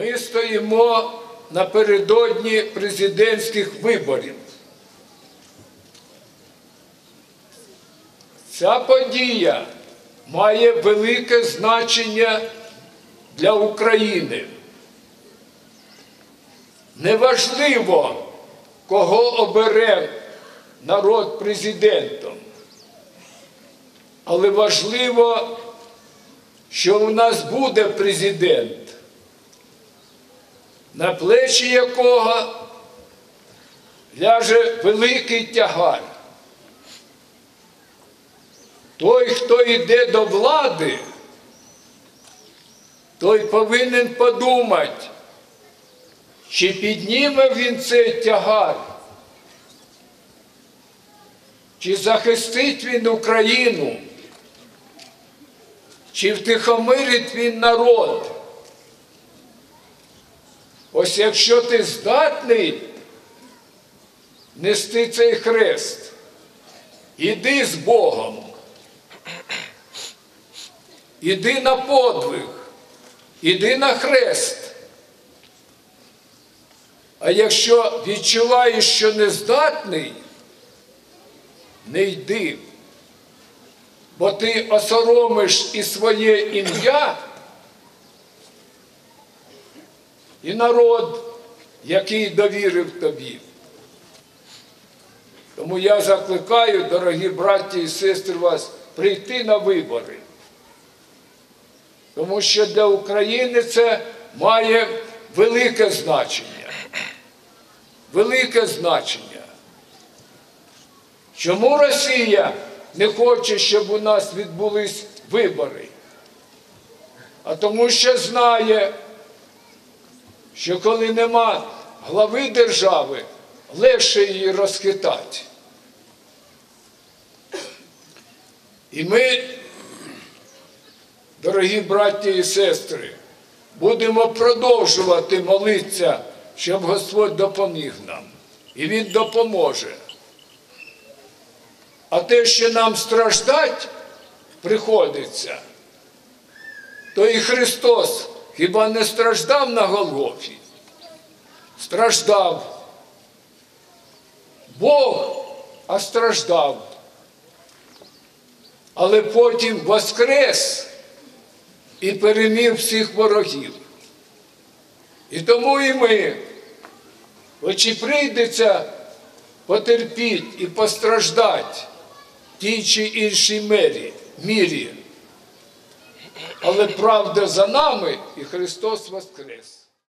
Ми стоїмо напередодні президентських виборів. Ця подія має велике значення для України. Неважливо, кого обере народ президентом, але важливо, що у нас буде президент, на плечі якого ляже великий тягар. Той, хто йде до влади, той повинен подумати, чи підніме він цей тягар, чи захистить він Україну, чи втихомирить він народ. Ось якщо ти здатний нести цей хрест, іди з Богом. Іди на подвиг, іди на хрест. А якщо відчуваєш, що не здатний, не йди, бо ти осоромиш і своє ім'я, і народ, який довірив тобі. Тому я закликаю, дорогі браті і сестри, вас прийти на вибори. Тому що для України це має велике значення. Велике значення. Чому Росія не хоче, щоб у нас відбулись вибори? А тому що знає, що коли нема глави держави, легше її розхитати. І ми Дорогі браті і сестри, будемо продовжувати молитися, щоб Господь допоміг нам. І Він допоможе. А те, що нам страждать приходиться, то і Христос хіба не страждав на Голгофі? Страждав. Бог, а страждав. Але потім воскрес і переміг всіх ворогів. І тому і ми, хоч і прийдеться потерпіть і постраждати тій чи іншій мірі, але правда за нами і Христос Воскрес.